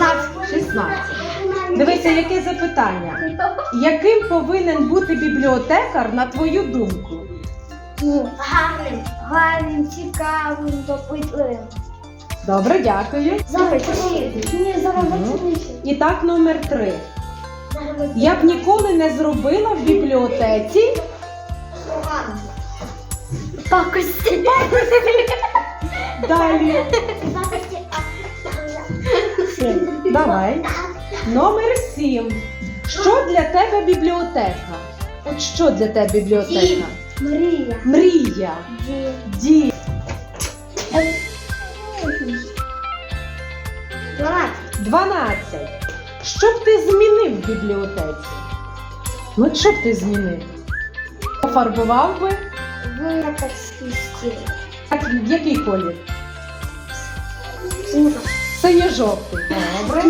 16. 16. Дивися, яке запитання. Яким повинен бути бібліотекар, на твою думку? Гарним. Гарним, цікавим, допитливим. Добре, дякую. Ні, І так, номер три. Я б ніколи не зробила в бібліотеці. Пакості. Далі. Давай. Номер сім. Що для тебе бібліотека? От що для тебе бібліотека? Мрія. Мрія. 12. 12. Що б ти змінив в бібліотеці? Ну, що б ти змінив? Пофарбував би? Винатарський стіль. Так, який колір? Синьо-жовтий. Добре.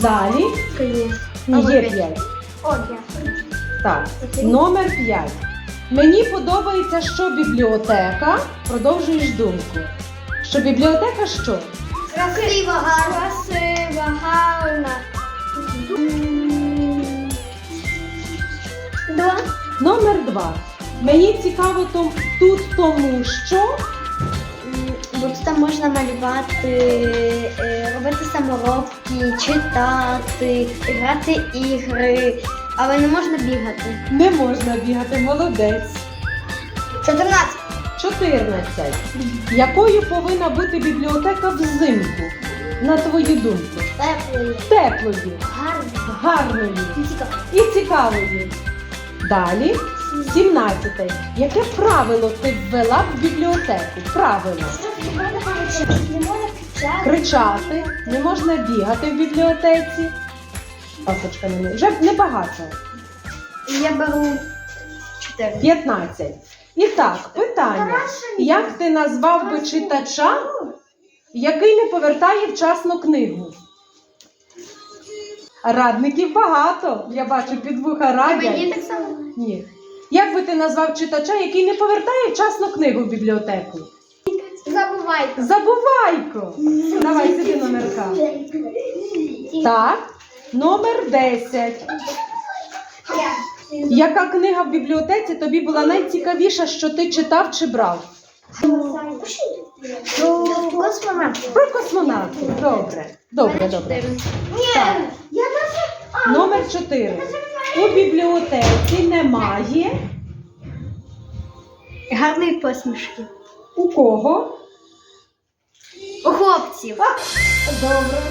Далі. Ні, є 5. О. Так. Номер 5. Мені подобається, що бібліотека. Продовжуєш думку. Що бібліотека що? Красива, гарна. Красива, гарна. Два. Номер 2. Мені цікаво том- тут тому, що тут можна малювати, е, робити саморобки, читати, грати ігри, але не можна бігати. не можна бігати. Молодець. 14. 14. Якою повинна бути бібліотека взимку? На твою думку? Теплої. Теплою, Гарно. гарною Цікаво. і цікавою. Далі 17. Яке правило ти ввела в бібліотеку? Правило. Кричати. Не можна бігати в бібліотеці. Пасочка не вже небагато. Я беру 4. 15. І так, питання. Як ти назвав би читача, який не повертає вчасно книгу? Радників багато. Я бачу під вуха Мені так само. Ні. Як би ти назвав читача, який не повертає вчасно книгу в бібліотеку? Забувайте. Забувайко! Давай сюди номерка. Так, номер 10. Яка книга в бібліотеці тобі була найцікавіша, що ти читав чи брав? Космонавт. Про космонавтів. Добре. Добре, добре. Так. Номер 4. У бібліотеці немає. Гарної посмішки. У кого? У хлопців. Добре.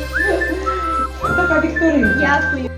Така вікторина. Дякую.